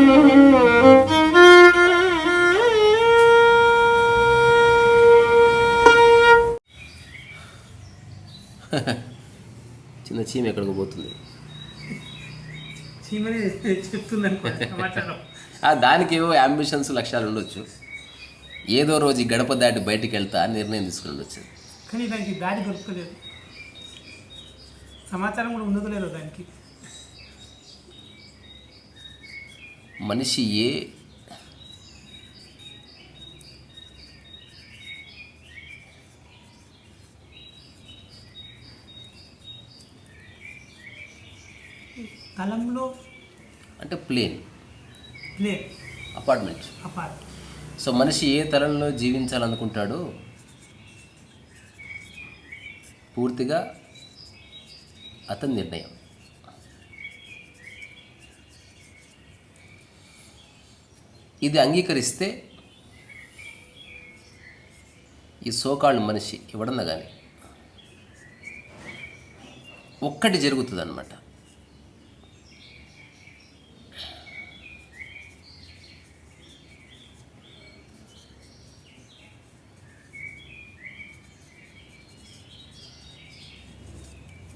చిన్న చీమ ఎక్కడికి పోతుంది? దానికి ఏవో అంబిషన్స్ లక్ష్యాలు ఉండొచ్చు. ఏదో రోజు గడప దాటి బయటికి వెళ్తా అని నిర్ణయం తీసుకుని ఉండొచ్చు. కానీ దానికి దారి దొరకలేదు. సమాచారం కూడా ఉండదు లేదు దానికి. మనిషి ఏ తలంలో అంటే plane. Play apartment. Apart so మనిషి ఏ తలంలో జీవించాలనుకుంటాడో పూర్తిగా అతని నిర్ణయం. ఇది అంగీకరిస్తే ఈ సోకాళ్ళు మనిషి ఎవడన్నా కానీ ఒక్కటి జరుగుతుంది అనమాట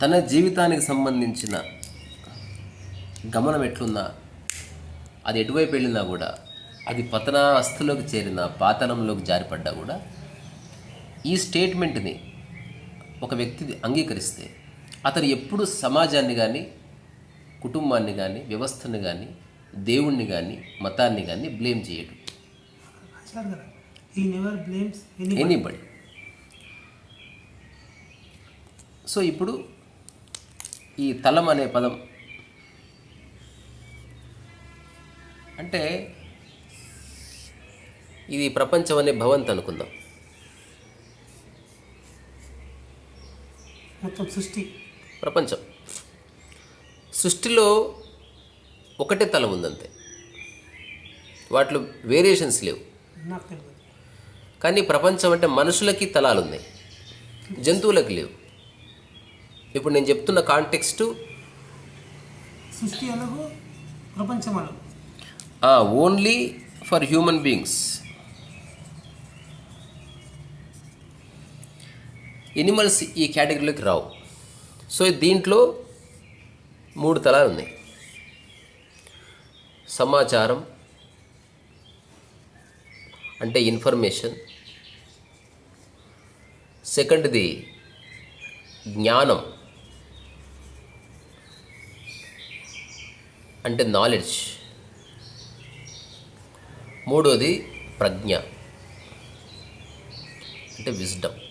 తన జీవితానికి సంబంధించిన గమనం ఎట్లున్నా అది ఎటువైపు వెళ్ళినా కూడా అది పతనాస్తులోకి చేరిన పాతనంలోకి జారిపడ్డా కూడా ఈ స్టేట్మెంట్ని ఒక వ్యక్తి అంగీకరిస్తే అతను ఎప్పుడు సమాజాన్ని కానీ కుటుంబాన్ని కానీ వ్యవస్థని కానీ దేవుణ్ణి కానీ మతాన్ని కానీ బ్లేమ్ చేయడు. ఎనీబడి సో ఇప్పుడు ఈ తలం అనే పదం అంటే ఇది ప్రపంచం అనే భవంత్ అనుకుందాం. మొత్తం సృష్టి. ప్రపంచం. సృష్టిలో ఒకటే తలం ఉందంతే. వాటిలో వేరియేషన్స్ లేవు. కానీ ప్రపంచం అంటే మనుషులకి తలాలు ఉన్నాయి జంతువులకు లేవు. ఇప్పుడు నేను చెప్తున్న కాంటెక్స్టు సృష్టి ప్రపంచం only for human beings animals ఈ కేటగిరీలోకి రావు. సో దీంట్లో మూడు తలాలు ఉన్నాయి. సమాచారం అంటే ఇన్ఫర్మేషన్. సెకండ్ది జ్ఞానం అంటే నాలెడ్జ్. మూడోది ప్రజ్ఞ అంటే విజ్డమ్.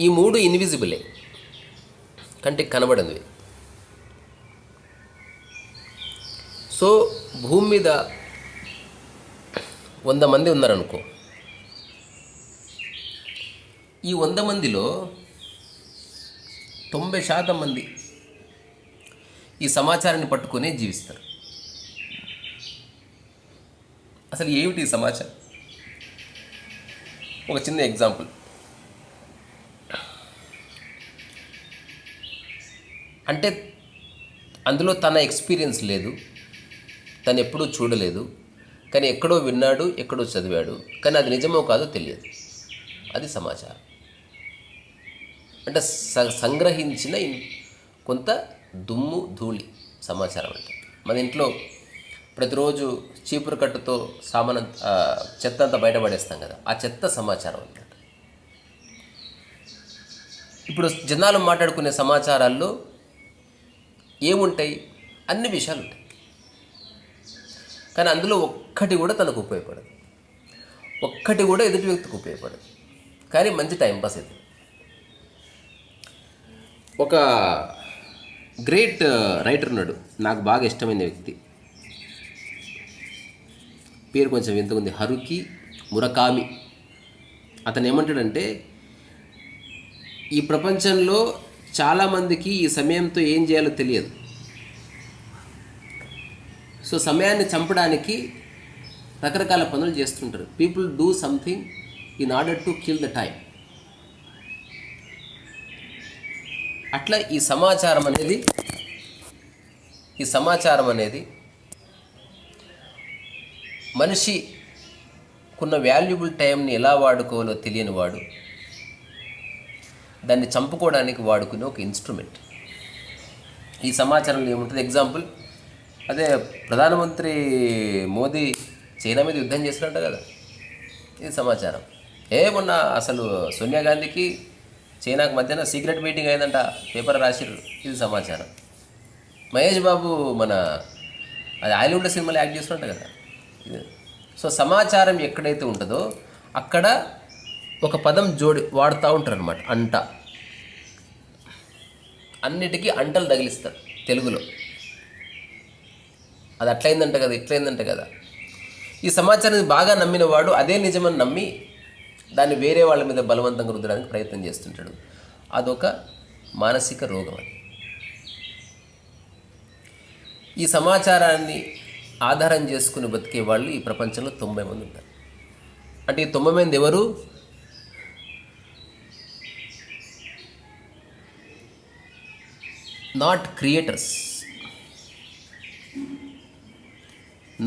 ఈ మూడు ఇన్విజిబులే కంటికి కనబడింది సో భూమి మీద వంద మంది ఉన్నారనుకో. ఈ వంద మందిలో తొంభై శాతం మంది ఈ సమాచారాన్ని పట్టుకునే జీవిస్తారు. అసలు ఏమిటి ఈ సమాచారం? ఒక చిన్న ఎగ్జాంపుల్ అంటే అందులో తన ఎక్స్పీరియన్స్ లేదు. తను ఎప్పుడూ చూడలేదు. కానీ ఎక్కడో విన్నాడు ఎక్కడో చదివాడు. కానీ అది నిజమో కాదో తెలియదు. అది సమాచారం. అంటే స- సంగ్రహించిన కొంత దుమ్ము ధూళి సమాచారం అంటే. మన ఇంట్లో ప్రతిరోజు చీపురు కట్టుతో సామాన్ చెత్త అంతా బయటపడేస్తాం కదా. ఆ చెత్త సమాచారం అన్నమాట ఇప్పుడు జనాలు మాట్లాడుకునే సమాచారాల్లో ఏముంటాయి? అన్ని విషయాలు ఉంటాయి కానీ అందులో ఒక్కటి కూడా తనకు ఉపయోగపడదు. ఒక్కటి కూడా ఎదుటి వ్యక్తికి ఉపయోగపడదు. కానీ మంచి టైంపాస్ ఇది ఒక గ్రేట్ రైటర్ ఉన్నాడు. నాకు బాగా ఇష్టమైన వ్యక్తి. పేరు కొంచెం వింతగా హరుకి మురకామి. అతను ఏమంటాడంటే ఈ ప్రపంచంలో చాలామందికి ఈ సమయంతో ఏం చేయాలో తెలియదు. సో సమయాన్ని చంపడానికి రకరకాల పనులు చేస్తుంటారు. People do something in order to kill the time అట్లా ఈ సమాచారం అనేది ఈ సమాచారం అనేది మనిషికున్న వాల్యుబుల్ టైంని ఎలా వాడుకోవాలో తెలియని వాడు దాన్ని చంపుకోవడానికి వాడుకునే ఒక ఇన్స్ట్రుమెంట్. ఈ సమాచారంలో ఏముంటుంది? ఎగ్జాంపుల్ అదే ప్రధానమంత్రి మోదీ చైనా మీద యుద్ధం చేసినట్ట కదా? ఇది సమాచారం. ఏ మొన్న అసలు సోనియా గాంధీకి చైనాకు మధ్యన సీక్రెట్ మీటింగ్ అయిందంట పేపర్ రాసిర్రు. ఇది సమాచారం. మహేష్ బాబు మన అది హాలీవుడ్ సినిమాలో యాక్ట్ చేస్తుంట కదా? ఇది. సో సమాచారం ఎక్కడైతే ఉంటుందో అక్కడ ఒక పదం జోడి వాడుతూ ఉంటారు అనమాట అంట. అన్నిటికీ అంటలు తగిలిస్తారు తెలుగులో. అది అట్లయిందంట కదా ఇట్లయిందంట కదా. ఈ సమాచారాన్ని బాగా నమ్మిన వాడు అదే నిజమని నమ్మి దాన్ని వేరే వాళ్ళ మీద బలవంతంగా రుద్దడానికి ప్రయత్నం చేస్తుంటాడు. అదొక మానసిక రోగం అది. ఈ సమాచారాన్ని ఆధారం చేసుకుని బతికే వాళ్ళు ఈ ప్రపంచంలో తొంభై మంది ఉంటారు. అంటే ఈ తొంభై మంది ఎవరు? Not creators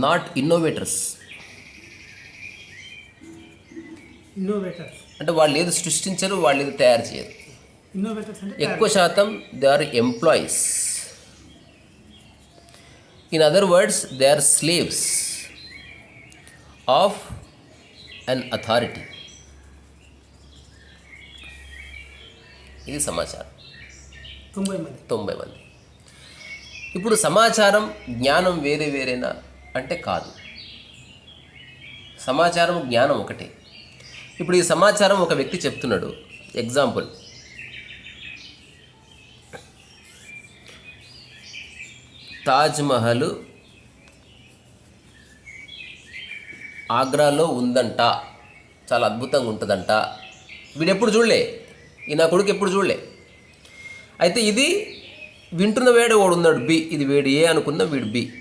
not innovators innovators అంటే వాళ్ళు ఏది సృష్టించరు వాళ్ళు ఏది తయారు చేయరు. ఎక్కువ శాతం they are employees in other words they are slaves of an authority ఇది సమాచారం. తొంభై మంది. తొంభై మంది. ఇప్పుడు సమాచారం జ్ఞానం వేరే వేరేనా? అంటే కాదు. సమాచారం జ్ఞానం ఒకటే. ఇప్పుడు ఈ సమాచారం ఒక వ్యక్తి చెప్తున్నాడు. ఎగ్జాంపుల్. తాజ్మహల్ ఆగ్రాలో ఉందంట. చాలా అద్భుతంగా ఉంటుందంట. వీడెప్పుడు చూడలే? ఈ నా కొడుకు ఎప్పుడు చూడలే? అయితే ఇది వింటున్న వేడు వాడు ఉన్నాడు బి. ఇది వీడు ఏ అనుకున్న వీడు బి.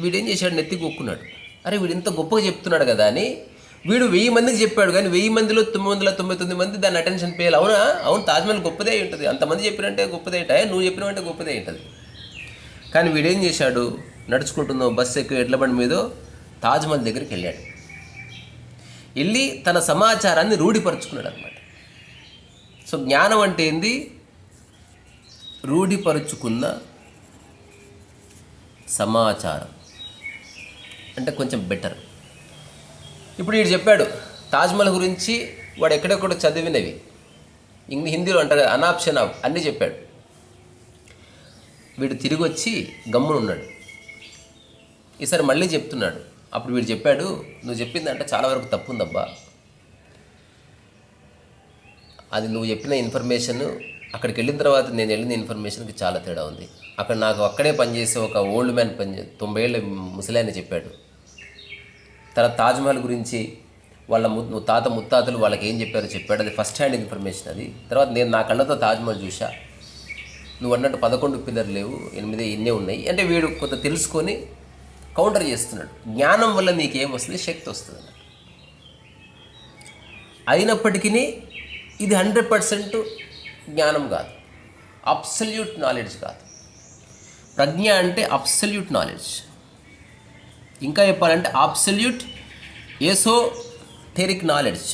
వీడు ఏం చేశాడు? నెత్తి కొక్కున్నాడు. అరే వీడు ఇంత గొప్పగా చెప్తున్నాడు కదా అని. వీడు వెయ్యి మందికి చెప్పాడు కానీ వెయ్యి మందిలో తొమ్మిది వందల తొంభై తొమ్మిది మంది దాన్ని అటెన్షన్ పేయాలి. అవునా? అవును తాజ్మహల్ గొప్పదే ఉంటుంది. అంతమంది చెప్పినంటే గొప్పదే ఏంటా నువ్వు చెప్పినవంటే గొప్పదే ఉంటుంది. కానీ వీడేం చేశాడు? నడుచుకుంటుందో బస్సు ఎక్కువ ఎడ్ల బండి మీదో తాజ్మహల్ దగ్గరికి వెళ్ళాడు. వెళ్ళి తన సమాచారాన్ని రూఢిపరుచుకున్నాడు అనమాట సో జ్ఞానం అంటే ఏంది? రూఢిపరుచుకున్న సమాచారం. అంటే కొంచెం బెటర్ ఇప్పుడు వీడు చెప్పాడు తాజ్మహల్ గురించి వాడు ఎక్కడెక్కడ చదివినవి. ఇంగ్ హిందీలో అంటారు అనాప్షన్ ఆఫ్ అన్నీ చెప్పాడు. వీడు తిరిగి వచ్చి ఉన్నాడు. ఈసారి మళ్ళీ చెప్తున్నాడు. అప్పుడు వీడు చెప్పాడు నువ్వు చెప్పిందంటే చాలా వరకు తప్పు ఉందబ్బా అది నువ్వు చెప్పిన ఇన్ఫర్మేషన్ అక్కడికి వెళ్ళిన తర్వాత నేను వెళ్ళిన ఇన్ఫర్మేషన్కి చాలా తేడా ఉంది. అక్కడ నాకు అక్కడే పనిచేసే ఒక ఓల్డ్ మ్యాన్ పని తొంభై ఏళ్ళ ముసలాయన చెప్పాడు. తర్వాత తాజ్మహల్ గురించి వాళ్ళ ము తాత ముత్తాతలు వాళ్ళకి ఏం చెప్పారో చెప్పాడు. అది ఫస్ట్ హ్యాండ్ ఇన్ఫర్మేషన్ అది. తర్వాత నేను నా కళ్ళతో తాజ్మహల్ చూసా నువ్వు అన్నట్టు పదకొండు పిల్లలు లేవు ఎనిమిది ఇన్నే ఉన్నాయి. అంటే వీడు కొంత తెలుసుకొని కౌంటర్ చేస్తున్నాడు. జ్ఞానం వల్ల నీకేం వస్తుంది శక్తి వస్తుంది అన్నట్టు. అయినప్పటికీ ఇది హండ్రెడ్ పర్సెంట్ జ్ఞానం కాదు. అబ్సల్యూట్ నాలెడ్జ్ కాదు. ప్రజ్ఞ అంటే అబ్సల్యూట్ నాలెడ్జ్. ఇంకా చెప్పాలంటే అబ్సల్యూట్ ఏసోథెరిక్ నాలెడ్జ్.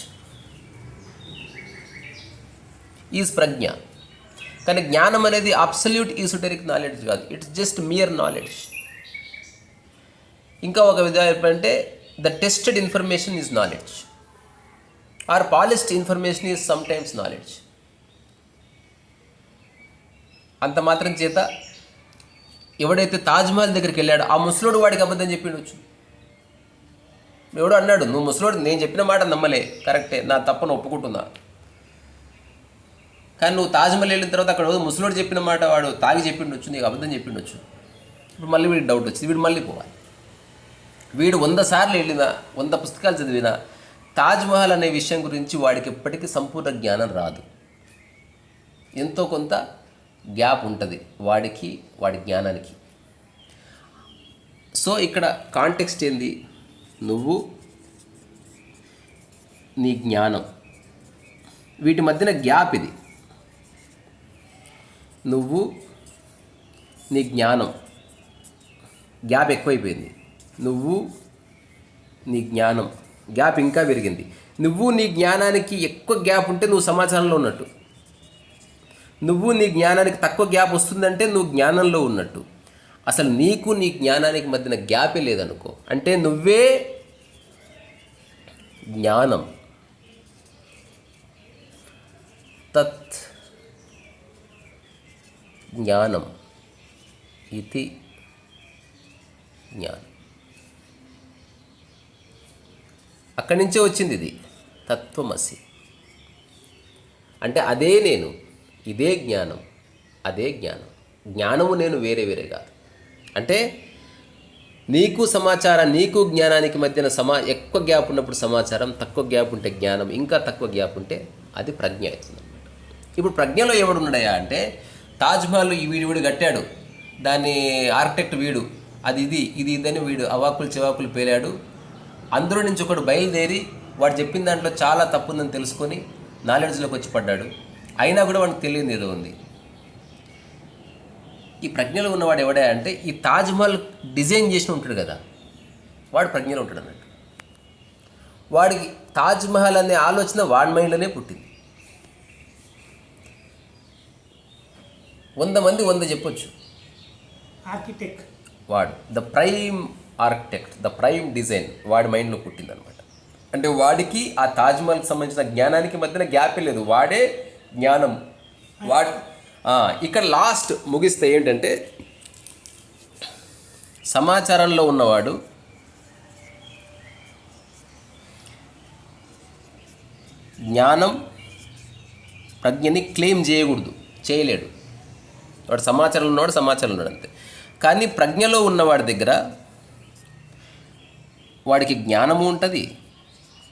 ఈజ్ ప్రజ్ఞ. కానీ జ్ఞానం అనేది అబ్సల్యూట్ ఈసోటెరిక్ నాలెడ్జ్ కాదు. ఇట్స్ జస్ట్ మియర్ నాలెడ్జ్ ఇంకా ఒక విధంగా చెప్పాలంటే the tested information is knowledge or polished information is sometimes knowledge అంత మాత్రం చేత ఎవడైతే తాజ్మహల్ దగ్గరికి వెళ్ళాడో ఆ ముసలోడు వాడికి అబద్ధం చెప్పిండొచ్చు. ఎవడో అన్నాడు నువ్వు ముసలోడు నేను చెప్పిన మాట నమ్మలే కరెక్టే నా తప్పను ఒప్పుకుంటున్నా. కానీ నువ్వు తాజ్మహల్ వెళ్ళిన తర్వాత అక్కడ ముసలోడు చెప్పిన మాట వాడు తాగి చెప్పిండొచ్చు నీకు అబద్ధం చెప్పిండొచ్చు. ఇప్పుడు మళ్ళీ వీడికి డౌట్ వచ్చింది వీడు మళ్ళీ పోవాలి. వీడు వంద సార్లు వెళ్ళినా వంద పుస్తకాలు చదివినా తాజ్మహల్ అనే విషయం గురించి వాడికి ఎప్పటికీ సంపూర్ణ జ్ఞానం రాదు. ఎంతో కొంత గ్యాప్ ఉంటుంది వాడికి వాడి జ్ఞానానికి. సో ఇక్కడ కాంటెక్స్ట్ ఏంది? నువ్వు నీ జ్ఞానం. వీటి మధ్యన గ్యాప్ ఇది. నువ్వు నీ జ్ఞానం. గ్యాప్ ఎక్కువైపోయింది. నువ్వు నీ జ్ఞానం. గ్యాప్ ఇంకా పెరిగింది. నువ్వు నీ జ్ఞానానికి ఎక్కువ గ్యాప్ ఉంటే నువ్వు సమాచారంలో ఉన్నట్టు. నువ్వు నీ జ్ఞానానికి తక్కువ గ్యాప్ వస్తుందంటే నువ్వు జ్ఞానంలో ఉన్నట్టు. అసలు నీకు నీ జ్ఞానానికి మధ్యన గ్యాపే లేదనుకో. అంటే నువ్వే జ్ఞానం. తత్ జ్ఞానం ఇది జ్ఞానం. అక్కడి నుంచే వచ్చింది ఇది. తత్వమసి. అంటే అదే నేను. ఇదే జ్ఞానం అదే జ్ఞానం. జ్ఞానము నేను వేరే వేరే కాదు. అంటే నీకు సమాచారం నీకు జ్ఞానానికి మధ్యన సమా ఎక్కువ గ్యాప్ ఉన్నప్పుడు సమాచారం తక్కువ గ్యాప్ ఉంటే జ్ఞానం ఇంకా తక్కువ గ్యాప్ ఉంటే అది ప్రజ్ఞ అవుతుంది ఇప్పుడు ప్రజ్ఞలో ఎవడున్నాడయా అంటే తాజ్మహల్ ఈ వీడు వీడు కట్టాడు. దాన్ని ఆర్కిటెక్ట్ వీడు అది ఇది ఇది ఇదని వీడు అవాకులు చివాకులు పేలాడు. అందులో నుంచి ఒకడు బయలుదేరి వాడు చెప్పిన దాంట్లో చాలా తప్పుందని తెలుసుకొని నాలెడ్జ్లోకి వచ్చి పడ్డాడు. అయినా కూడా వాడికి తెలియదు ఏదో ఉంది. ఈ ప్రజ్ఞలో ఉన్నవాడు ఎవడే అంటే ఈ తాజ్మహల్ డిజైన్ చేసి ఉంటాడు కదా వాడు ప్రజ్ఞలో ఉంటాడు అన్నట్టు. వాడికి తాజ్మహల్ అనే ఆలోచన వాడి మైండ్లోనే పుట్టింది. వంద మంది వంద చెప్పొచ్చు. ఆర్కిటెక్ట్ వాడు the prime architect the prime design వాడి మైండ్లో పుట్టిందనమాట అంటే వాడికి ఆ తాజ్మహల్కి సంబంధించిన జ్ఞానానికి మధ్యన గ్యాపే లేదు. వాడే జ్ఞానం. వాట్? ఇక్కడ లాస్ట్ ముగిస్తే ఏంటంటే సమాచారంలో ఉన్నవాడు జ్ఞానం ప్రజ్ఞని క్లెయిమ్ చేయకూడదు చేయలేడు. వాడు సమాచారంలో ఉన్నవాడు సమాచారంలో ఉన్నాడు అంతే. కానీ ప్రజ్ఞలో ఉన్నవాడి దగ్గర వాడికి జ్ఞానము ఉంటుంది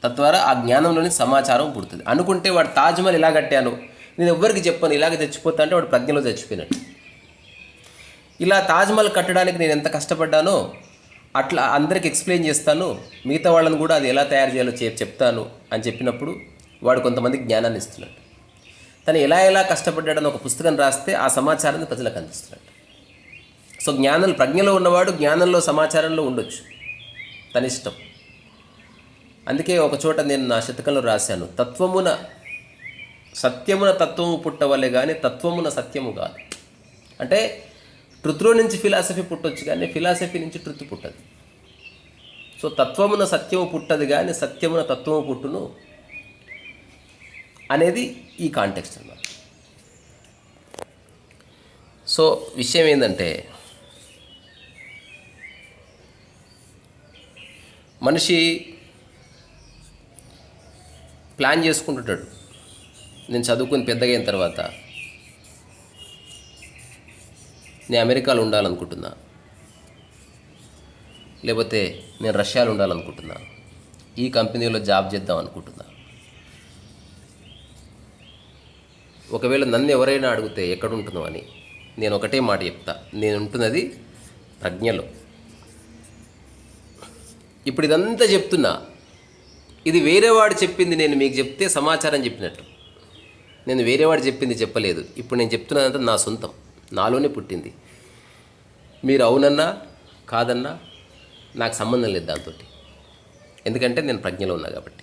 తద్వారా ఆ జ్ఞానంలోని సమాచారం పుడుతుంది. అనుకుంటే వాడు తాజ్మహల్ ఇలా కట్టాను నేను ఎవ్వరికి చెప్పను ఇలాగ చచ్చిపోతా అంటే వాడు ప్రజ్ఞలో చచ్చిపోయినట్టు. ఇలా తాజ్మహల్ కట్టడానికి నేను ఎంత కష్టపడ్డానో అట్లా అందరికి ఎక్స్ప్లెయిన్ చేస్తాను మిగతా వాళ్ళని కూడా అది ఎలా తయారు చేయాలో చెప్తాను అని చెప్పినప్పుడు వాడు కొంతమంది జ్ఞానాన్ని ఇస్తున్నాడు. తను ఎలా ఎలా కష్టపడ్డాడని ఒక పుస్తకం రాస్తే ఆ సమాచారాన్ని ప్రజలకు అందిస్తున్నాడు. సో జ్ఞానం ప్రజ్ఞలో ఉన్నవాడు జ్ఞానంలో సమాచారంలో ఉండొచ్చు. తన ఇష్టం. అందుకే ఒక చోట నేను నా శతకంలో రాశాను. తత్వమున సత్యమున తత్వము పుట్టవలే కానీ తత్వమున సత్యము కాదు. అంటే ట్రుత్లో నుంచి ఫిలాసఫీ పుట్టొచ్చు కానీ ఫిలాసఫీ నుంచి ట్రుత్ పుట్టదు. సో తత్వమున సత్యము పుట్టదు కానీ సత్యమున తత్వము పుట్టును అనేది ఈ కాంటెక్స్ట్ అన్నమాట. సో విషయం ఏంటంటే మనిషి ప్లాన్ చేసుకుంటుంటాడు. నేను చదువుకుని పెద్దగా అయిన తర్వాత. నేను అమెరికాలో ఉండాలనుకుంటున్నా. లేకపోతే నేను రష్యాలో ఉండాలనుకుంటున్నా. ఈ కంపెనీలో జాబ్ చేద్దాం అనుకుంటున్నా. ఒకవేళ నన్ను ఎవరైనా అడిగితే ఎక్కడుంటున్నావు అని నేను ఒకటే మాట చెప్తా. నేను ఉంటున్నది ప్రజ్ఞలో. ఇప్పుడు ఇదంతా చెప్తున్నా. ఇది వేరేవాడు చెప్పింది నేను మీకు చెప్తే సమాచారం చెప్పినట్టు. నేను వేరేవాడు చెప్పింది చెప్పలేదు. ఇప్పుడు నేను చెప్తున్నదంతా నా సొంతం. నాలోనే పుట్టింది. మీరు అవునన్నా కాదన్నా నాకు సంబంధం లేదు దాంతో ఎందుకంటే నేను ప్రజ్ఞలో ఉన్నా కాబట్టి.